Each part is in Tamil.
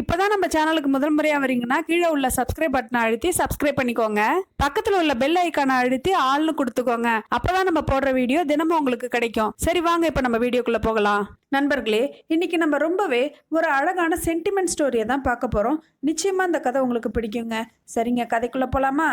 இப்போதான் நம்ம சேனலுக்கு முதல் முறையாக வரீங்கன்னா கீழே உள்ள சப்ஸ்கிரைப் பட்டனை அழுத்தி சப்ஸ்கிரைப் பண்ணிக்கோங்க. பக்கத்தில் உள்ள பெல் ஐக்கானை அழுத்தி ஆள்னு கொடுத்துக்கோங்க. அப்போதான் நம்ம போடுற வீடியோ தினமும் உங்களுக்கு கிடைக்கும். சரி வாங்க இப்போ நம்ம வீடியோக்குள்ளே போகலாம். நண்பர்களே இன்னைக்கு நம்ம ரொம்பவே ஒரு அழகான சென்டிமெண்ட் ஸ்டோரியை தான் பார்க்க போகிறோம் நிச்சயமாக அந்த கதை உங்களுக்கு பிடிக்குங்க. சரிங்க கதைக்குள்ளே போகலாமா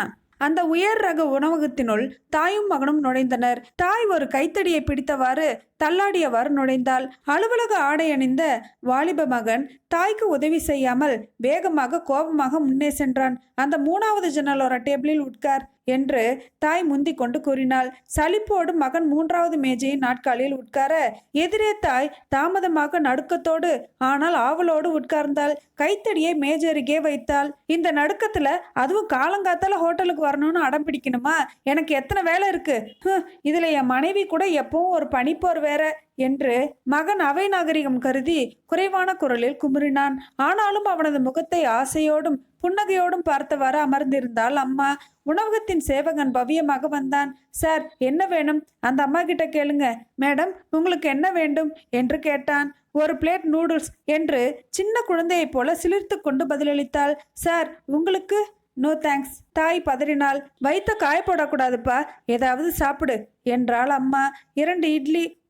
அந்த உயர் ரக உணவகத்தினுள் தாயும் மகனும் நுழைந்தனர். தாய் ஒரு கைத்தடியை பிடித்தவாறு தள்ளாடியவாறு நுழைந்தாள். அலுவலக ஆடை அணிந்த வாலிப மகன் தாய்க்கு உதவி செய்யாமல் வேகமாக கோபமாக முன்னே சென்றான். அந்த மூணாவது ஜன்னலோர டேபிளில் உட்கார் என்று தாய் முந்தி கொண்டு கூறினாள். சலிப்போடு மகன் மூன்றாவது மேஜையின் நாட்காலில் உட்கார எதிரே தாய் தாமதமாக நடுக்கத்தோடு ஆனால் ஆவலோடு உட்கார்ந்தாள். கைத்தடியை மேஜருகே வைத்தாள். இந்த நடுக்கத்துல அதுவும் காலங்காத்தால ஹோட்டலுக்கு வரணும்னு அடம் பிடிக்கணுமா? எனக்கு எத்தனை வேலை இருக்கு? இதுல என் மனைவி கூட எப்பவும் ஒரு பனிப்போர் வேற. என்று மகன் அவை நாகரிகம் கருதி குறைவான குரலில் குமுறினான். ஆனாலும் அவனது முகத்தை ஆசையோடும் புன்னகையோடும் பார்த்தவாறு அமர்ந்திருந்தாள் அம்மா. உணவகத்தின் சேவகன் பவ்யமாக வந்தான். சார் என்ன வேணும்? அந்த அம்மா கிட்ட கேளுங்க. மேடம் உங்களுக்கு என்ன வேண்டும்? என்று கேட்டான். ஒரு பிளேட் நூடுல்ஸ் என்று சின்ன குழந்தையைப் போல சிலிர்த்து கொண்டு பதிலளித்தாள். சார் உங்களுக்கு? No thanks. தாய் பதறினால் வைத்த காய போடக்கூடாதுப்பா. ஏதாவது சாப்பிடு என்றாள் அம்மா. இரண்டு இட்லி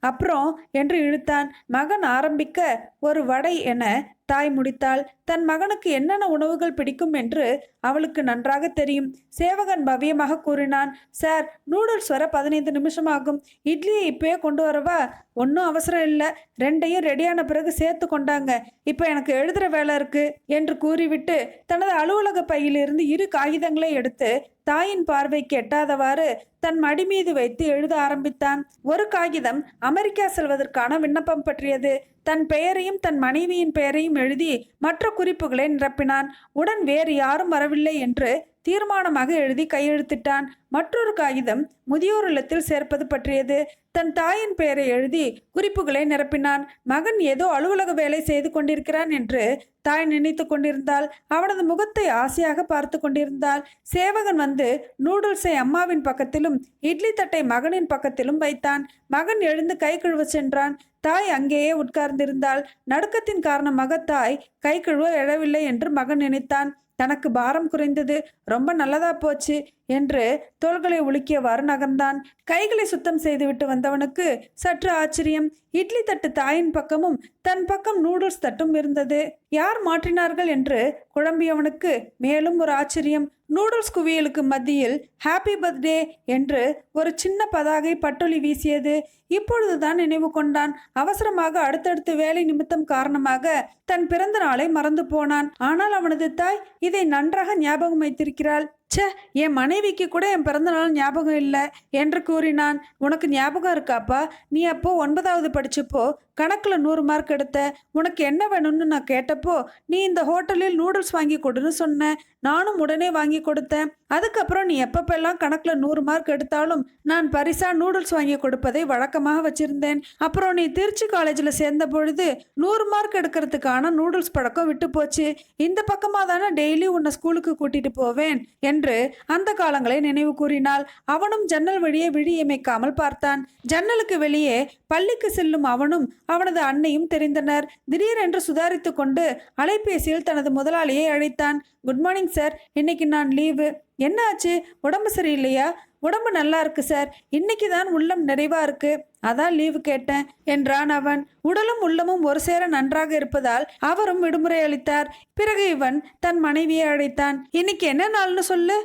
அப்புறம் என்று இழுத்தான். மகன் ஆரம்பிக்க ஒரு வடை என தாய் முடித்தாள் தன் மகனுக்கு என்னென்ன உணவுகள் பிடிக்கும் என்று அவளுக்கு நன்றாக தெரியும். சேவகன் பவ்யமாக கூறினான் சார் நூடுல்ஸ் வர பதினைந்து நிமிஷம் ஆகும் இட்லியை இப்பயே கொண்டு வரவா? ஒன்றும் அவசரம் இல்லை. ரெண்டையும் ரெடியான பிறகு சேர்த்து கொண்டாங்க. இப்போ எனக்கு எழுதுகிற வேலை இருக்கு என்று கூறிவிட்டு தனது அலுவலக பையிலிருந்து இரு காகிதங்களை எடுத்து தாயின் பார்வைக்கு எட்டாதவாறு தன் மடி மீது வைத்து எழுத ஆரம்பித்தான். ஒரு காகிதம் அமெரிக்கா செல்வதற்கான விண்ணப்பம் பற்றியது. தன் பெயரையும் தன் மனைவியின் பெயரையும் எழுதி மற்ற குறிப்புகளை நிரப்பினான். உடன் வேறு யாரும் வரவில்லை என்று தீர்மானமாக எழுதி கையெழுத்திட்டான். மற்றொரு காகிதம் முதியோர் இல்லத்தில் சேர்ப்பது பற்றியது. தன் தாயின் பெயரை எழுதி குறிப்புகளை நிரப்பினான். மகன் ஏதோ அலுவலக வேலை செய்து கொண்டிருக்கிறான் என்று தாய் நினைத்து கொண்டிருந்தாள். அவனது முகத்தை ஆசையாக பார்த்து கொண்டிருந்தாள். சேவகன் வந்து நூடுல்ஸை அம்மாவின் பக்கத்திலும் இட்லி தட்டை மகனின் பக்கத்திலும் வைத்தான். மகன் எழுந்து கை கழுவ சென்றான். தாய் அங்கேயே உட்கார்ந்திருந்தாள். நடுக்கத்தின் காரணமாக தாய் கை கழுவ எழவில்லை என்று மகன் நினைத்தான். தனக்கு பாரம் குறைந்தது ரொம்ப நல்லதா போச்சு என்று தோள்களை உலுக்கியவாறு நகர்ந்தான் கைகளை சுத்தம் செய்துவிட்டு வந்தவனுக்கு சற்று ஆச்சரியம். இட்லி தட்டு தாயின் பக்கமும் தன் பக்கம் நூடுல்ஸ் தட்டும் இருந்தது. யார் மாற்றினார்கள் என்று குழம்பியவனுக்கு மேலும் ஒரு ஆச்சரியம். நூடுல்ஸ் குவியலுக்கு மத்தியில் ஹாப்பி பர்த்டே என்று ஒரு சின்ன பதாகை பட்டொலி வீசியது. இப்பொழுதுதான் நினைவு கொண்டான். அவசரமாக அடுத்தடுத்து வேலை நிமித்தம் காரணமாக தன் பிறந்த நாளை மறந்து போனான். ஆனால் அவனது தாய் இதை நன்றாக ஞாபகம் வைத்திருக்கிறாள். ச்சே என் மனைவிக்கு கூட என் பிறந்தநாள் ஞாபகம் இல்லை என்று கூறினான். உனக்கு ஞாபகம் இருக்காப்பா? நீ அப்போ ஒன்பதாவது படிச்சப்போ கணக்கில் நூறு மார்க் எடுத்த உனக்கு என்ன வேணும்னு நான் கேட்டப்போ நீ இந்த ஹோட்டலில் நூடுல்ஸ் வாங்கி கொடுன்னு சொன்ன. நானும் உடனே வாங்கி கொடுத்தேன். அதுக்கப்புறம் நீ எப்பப்பெல்லாம் கணக்கில் நூறு மார்க் எடுத்தாலும் நான் பரிசா நூடுல்ஸ் வாங்கி கொடுப்பதை வழக்கமாக வச்சிருந்தேன். அப்புறம் நீ திருச்சி காலேஜில் சேர்ந்த பொழுது நூறு மார்க் எடுக்கிறதுக்கான நூடுல்ஸ் பழக்கம் விட்டு போச்சு. இந்த பக்கமாக தானே டெய்லி உன்னை ஸ்கூலுக்கு கூட்டிட்டு போவேன் என்று அந்த காலங்களை நினைவு கூறினாள். அவனும் ஜன்னல் வழியே விழியமைக்காமல் பார்த்தான். ஜன்னலுக்கு வெளியே பள்ளிக்கு செல்லும் அவனும் அவனது அன்னையும் தெரிந்தனர். திடீரென்று சுதாரித்து கொண்டு அலைபேசியில் தனது முதலாளியை அழைத்தான். குட் மார்னிங் சார் இன்னைக்கு நான் லீவு என்ன ஆச்சு? உடம்பு சரியில்லையா? உடம்பு நல்லா இருக்கு சார் இன்னைக்கு தான் உள்ளம் நிறைவா இருக்கு. அதான் லீவு கேட்டேன் என்றான் அவன். உடலும் உள்ளமும் ஒரு சேர நன்றாக இருப்பதால் அவரும் விடுமுறை அளித்தார். பிறகு இவன் தன் மனைவியை அழைத்தான். இன்னைக்கு என்ன நாள்னு சொல்லு?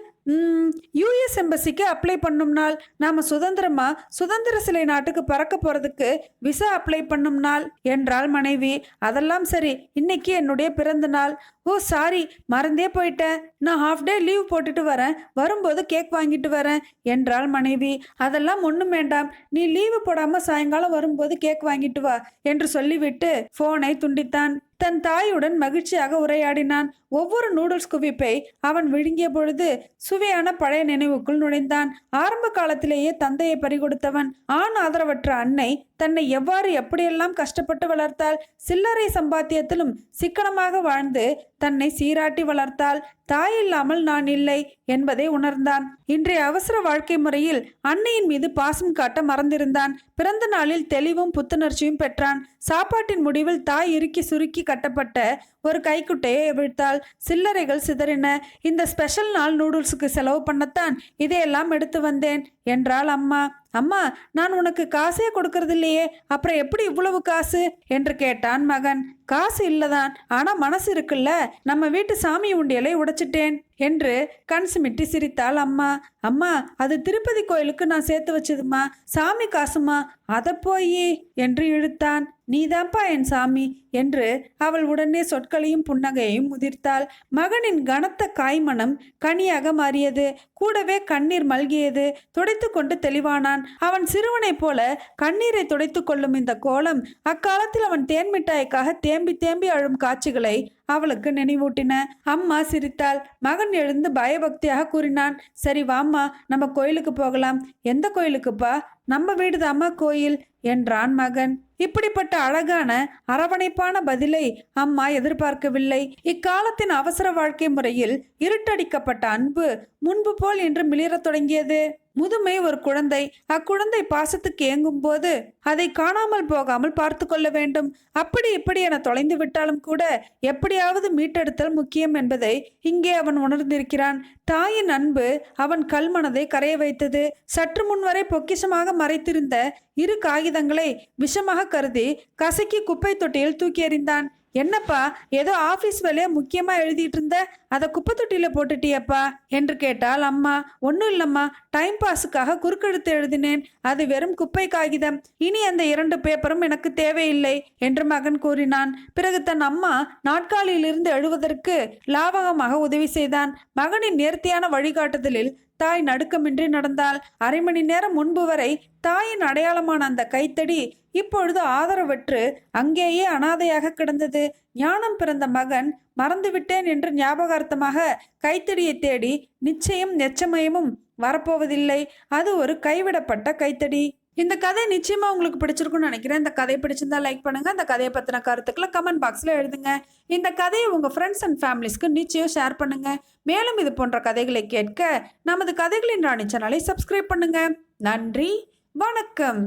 யூஎஸ் எம்பசிக்கு அப்ளை பண்ணும் நாள் சுதந்திரமாக சுதந்திர சிலை நாட்டுக்கு பறக்க போகிறதுக்கு விசா அப்ளை பண்ணும் நாள் என்றாள் மனைவி. அதெல்லாம் சரி இன்னைக்கு என்னுடைய பிறந்த நாள் ஓ சாரி மறந்தே போயிட்டேன். நான் ஹாஃப் டே லீவ் போட்டுட்டு வரேன். வரும்போது கேக் வாங்கிட்டு வரேன் என்றாள் மனைவி. அதெல்லாம் ஒன்றும் வேண்டாம். நீ லீவு போடாமல் சாயங்காலம் வரும்போது கேக் வாங்கிட்டு வா என்று சொல்லிவிட்டு ஃபோனை துண்டித்தான். தன் தாயுடன் மகிழ்ச்சியாக உரையாடினான். ஒவ்வொரு நூடுல்ஸ் குவிப்பை அவன் விழுங்கிய பொழுது சுவையான பழைய நினைவுக்குள் நுழைந்தான். ஆரம்ப காலத்திலேயே தந்தையை பறிகொடுத்தவன். ஆண் ஆதரவற்ற அன்னை தன்னை எவ்வாறு எப்படியெல்லாம் கஷ்டப்பட்டு வளர்த்தாள் சில்லறை சம்பாத்தியத்திலும் சிக்கனமாக வாழ்ந்து தன்னை சீராட்டி வளர்த்தாள் தாய் இல்லாமல் நான் இல்லை என்பதை உணர்ந்தான். இன்றைய அவசர வாழ்க்கை முறையில் அன்னையின் மீது பாசம் காட்ட மறந்திருந்தான். பிறந்த நாளில் தெளிவும் புத்துணர்ச்சியும் பெற்றான். சாப்பாட்டின் முடிவில் தாய் இறுக்கி சுருக்கி கட்டப்பட்ட ஒரு கைக்குட்டையை விழுத்தாள் சில்லறைகள் சிதறின. இந்த ஸ்பெஷல் நாள் நூடுல்ஸுக்கு செலவு பண்ணத்தான் இதையெல்லாம் எடுத்து வந்தேன் என்றாள் அம்மா. அம்மா நான் உனக்கு காசே கொடுக்கறது இல்லையே அப்புறம் எப்படி இவ்வளவு காசு? என்று கேட்டான் மகன். காசு இல்லதான் ஆனா மனசு இருக்குல்ல. நம்ம வீட்டு சாமி உண்டியலை உடைச்சிட்டேன் என்று கண் சிமிட்டி சிரித்தாள் அம்மா. அம்மா அது திருப்பதி கோயிலுக்கு நான் சேர்த்து வச்சதுமா சாமி காசுமா அதை போய் என்று இழுத்தான். நீதான்ப்பா என் சாமி என்று அவள் உடனே சொற்களையும் புன்னகையையும் முதிர்த்தாள். மகனின் கனத்த காய்மனம் கனியாக மாறியது. கூடவே கண்ணீர் மல்கியது. துடைத்து கொண்டு தெளிவானான். அவன் சிறுவனைப் போல கண்ணீரை துடைத்து கொள்ளும் இந்த கோலம் அக்காலத்தில் அவன் தேன் மிட்டாய்க்காக தேம்பி தேம்பி அழும் காட்சிகளை அவளுக்கு நினைவூட்டின. அம்மா சிரித்தாள். மகன் எழுந்து பயபக்தியாக கூறினான் சரி வாம்மா நம்ம கோயிலுக்கு போகலாம். எந்த கோயிலுக்குப்பா? நம்ம வீடுதாம்மா கோயில் என்றான் மகன். இப்படிப்பட்ட அழகான அரவணைப்பான பதிலை அம்மா எதிர்பார்க்கவில்லை. இக்காலத்தின் அவசர வாழ்க்கை முறையில் இருட்டடிக்கப்பட்ட அன்பு முன்பு போல் இன்று மிளிரத் தொடங்கியது. முதுமை ஒரு குழந்தை. அக்குழந்தை பாசத்துக்கு ஏங்கும் போது அதை காணாமல் போகாமல் பார்த்து கொள்ள வேண்டும். அப்படி இப்படி என தொலைந்து விட்டாலும் கூட எப்படியாவது மீட்டெடுத்தல் முக்கியம் என்பதை இங்கே அவன் உணர்ந்திருக்கிறான். தாயின் அன்பு அவன் கல்மனதை கரைய வைத்தது. சற்று முன்வரை பொக்கிஷமாக மறைத்திருந்த இரு காகிதங்களை விஷமாக கருதி கசக்கி குப்பை தொட்டியில் தூக்கி எறிந்தான். என்னப்பா ஏதோ ஆஃபீஸ் வேலையை முக்கியமாக எழுதிட்டு இருந்த அதை குப்பத்தொட்டியில் போட்டுட்டியப்பா? என்று கேட்டால் அம்மா ஒன்றும் இல்லைம்மா டைம் பாஸுக்காக குறுக்கெடுத்து எழுதினேன். அது வெறும் குப்பை காகிதம். இனி அந்த இரண்டு பேப்பரும் எனக்கு தேவையில்லை என்று மகன் கூறினான். பிறகு தன் அம்மா நாட்காலியிலிருந்து எழுவதற்கு லாவகமாக உதவி செய்தான். மகனின் நேர்த்தியான வழிகாட்டுதலில் தாய் நடுக்கமின்றி நடந்தால் அரை மணி நேரம் முன்பு வரை தாயின் அடையாளமான அந்த கைத்தடி இப்பொழுது ஆதரவற்று அங்கேயே அனாதையாக கிடந்தது. ஞானம் பிறந்த மகன் மறந்துவிட்டேன் என்று ஞாபகார்த்தமாக கைத்தடியை தேடி நிச்சயம் நெச்சமயமும் வரப்போவதில்லை. அது ஒரு கைவிடப்பட்ட கைத்தடி. இந்த கதை நிச்சயமாக உங்களுக்கு பிடிச்சிருக்கும்னு நினைக்கிறேன். இந்த கதை பிடிச்சிருந்தா லைக் பண்ணுங்கள் இந்த கதையை பத்தின கருத்துக்களை கமெண்ட் பாக்ஸில் எழுதுங்க. இந்த கதையை உங்கள் ஃப்ரெண்ட்ஸ் அண்ட் ஃபேமிலிஸ்க்கு நிச்சயம் ஷேர் பண்ணுங்கள் மேலும் இது போன்ற கதைகளை கேட்க நமது கதைகளின் ராணி சேனலை சப்ஸ்கிரைப் பண்ணுங்கள் நன்றி. வணக்கம்.